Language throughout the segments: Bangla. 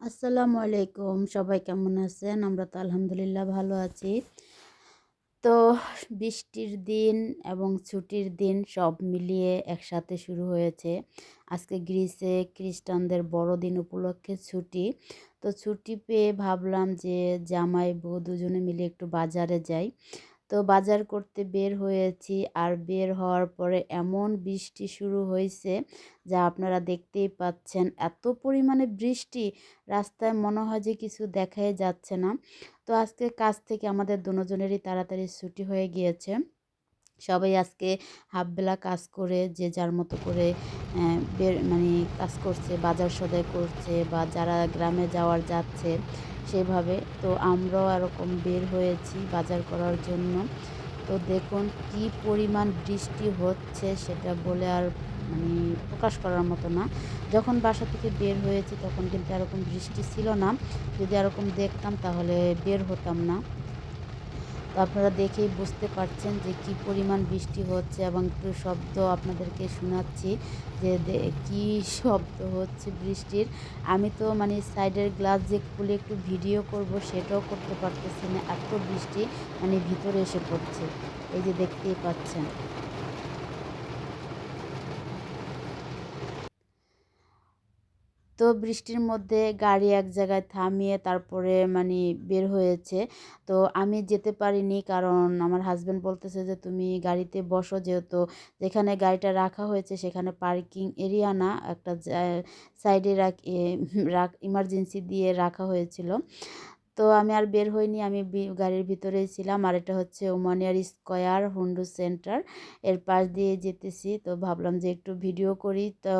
আসসালামু আলাইকুম, সবাই কেমন আছেন? আমরা তো আলহামদুলিল্লাহ ভালো আছি। তো বৃষ্টির দিন এবং ছুটির দিন সব মিলিয়ে একসাথে শুরু হয়েছে। আজকে গ্রিসে খ্রিস্টানদের বড়দিন উপলক্ষে ছুটি। তো ছুটি পেয়ে ভাবলাম যে জামাই বউ দুজনে মিলে একটু বাজারে যাই। তো বাজার করতে বের হয়েছি। আর বের হওয়ার পরে এমন বৃষ্টি শুরু হয়েছে যা আপনারা দেখতেই পাচ্ছেন। এত পরিমাণে বৃষ্টি রাস্তায় মনে হয় যে কিছু দেখাই যাচ্ছে না। তো আজকে কাজ থেকে আমাদের দুজনেরই তাড়াতাড়ি ছুটি হয়ে গিয়েছে। সবাই আজকে হাফবেলা কাজ করে, যে যার মতো করে বের মানে কাজ করছে, বাজার সদাই করছে বা যারা গ্রামে যাওয়ার যাচ্ছে সেভাবে। তো আমরাও এরকম বের হয়েছি বাজার করার জন্য। তো দেখুন কি পরিমাণ বৃষ্টি হচ্ছে সেটা বলে আর মানে প্রকাশ করার মতো না। যখন বাসা থেকে বের হয়েছি তখন কিন্তু এরকম বৃষ্টি ছিল না। যদি এরকম দেখতাম তাহলে বের হতাম না। আপনারা দেখেই বুঝতে পারছেন যে কি পরিমাণ বৃষ্টি হচ্ছে এবং একটু শব্দ আপনাদেরকে শোনাচ্ছি যে কি শব্দ হচ্ছে বৃষ্টির। আমি তো মানে সাইডের গ্লাস যে খুলে একটু ভিডিও করব সেটাও করতে পারতেছি না, এত বৃষ্টি মানে ভিতরে এসে পড়ছে। এই যে দেখতেই পাচ্ছেন। তো বৃষ্টির মধ্যে গাড়ি এক জায়গায় থামিয়ে তারপরে মানে বের হয়েছে। তো আমি যেতে পারিনি কারণ আমার হাজব্যান্ড বলতেছে যে, তুমি গাড়িতে বসো যেহেতু যেখানে গাড়িটা রাখা হয়েছে সেখানে পার্কিং এরিয়া না, একটা সাইডে রাখ ইমার্জেন্সি দিয়ে রাখা হয়েছিল। তো আমি আর বের হইনি, আমি গাড়ির ভিতরেই ছিলাম। আর এটা হচ্ছে ওমানিয়ার স্কোয়ার, হুন্ডু সেন্টার। এর পাশ দিয়ে যেতেছি, তো ভাবলাম যে একটু ভিডিও করি। তো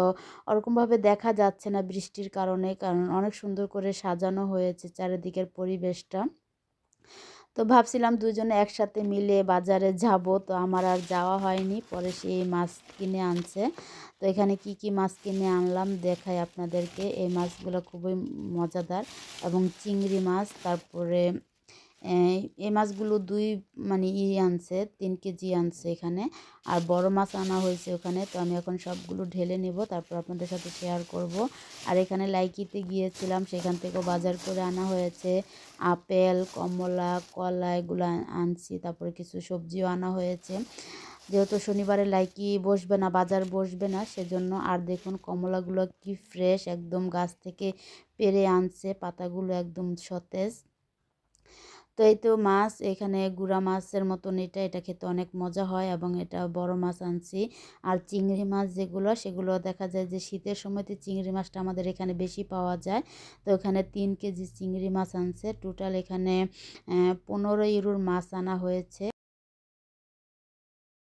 ওরকমভাবে দেখা যাচ্ছে না বৃষ্টির কারণে, কারণ অনেক সুন্দর করে সাজানো হয়েছে চারিদিকের পরিবেশটা। তো ভাবছিলাম দুজনে একসাথে মিলে বাজারে যাব। তো আমার আর যাওয়া হয়নি। পরে সেই মাছ কিনে আনছে। তো এখানে কি কি মাছ কিনে আনলাম দেখাই আপনাদেরকে। এই মাছগুলো খুবই মজাদার। এবং চিংড়ি মাছ, তারপরে এই মাছগুলো দুই মানে ই আনছে, তিন কেজি আনছে এখানে। আর বড় মাছ আনা হয়েছে ওখানে, তো আমি এখন সবগুলো ঢেলে নেব, তারপর আপনাদের সাথে শেয়ার করব। আর এখানে লাইকিতে গিয়েছিলাম, সেখান থেকেও বাজার করে আনা হয়েছে। আপেল, কমলা, কলা এগুলো আনছি, তারপরে কিছু সবজিও আনা হয়েছে। যেহেতু শনিবারে লাইকি বসবে না, বাজার বসবে না, সেজন্য আর দেখুন কমলাগুলো কি ফ্রেশ একদম গাছ থেকে পেরে আনছে, পাতাগুলো একদম সতেজ। তো এই তো মাছ, এখানে গুড়া মাছের মতন এটা এটা খেতে অনেক মজা হয় এবং এটা বড় মাছ আনছি। আর চিংড়ি মাছ যেগুলো, সেগুলো দেখা যায় যে শীতের সময়তে চিংড়ি মাছটা আমাদের এখানে বেশি পাওয়া যায়। তো এখানে তিন কেজি চিংড়ি মাছ আনছে। টোটাল এখানে পনেরো ইউরোর মাছ আনা হয়েছে।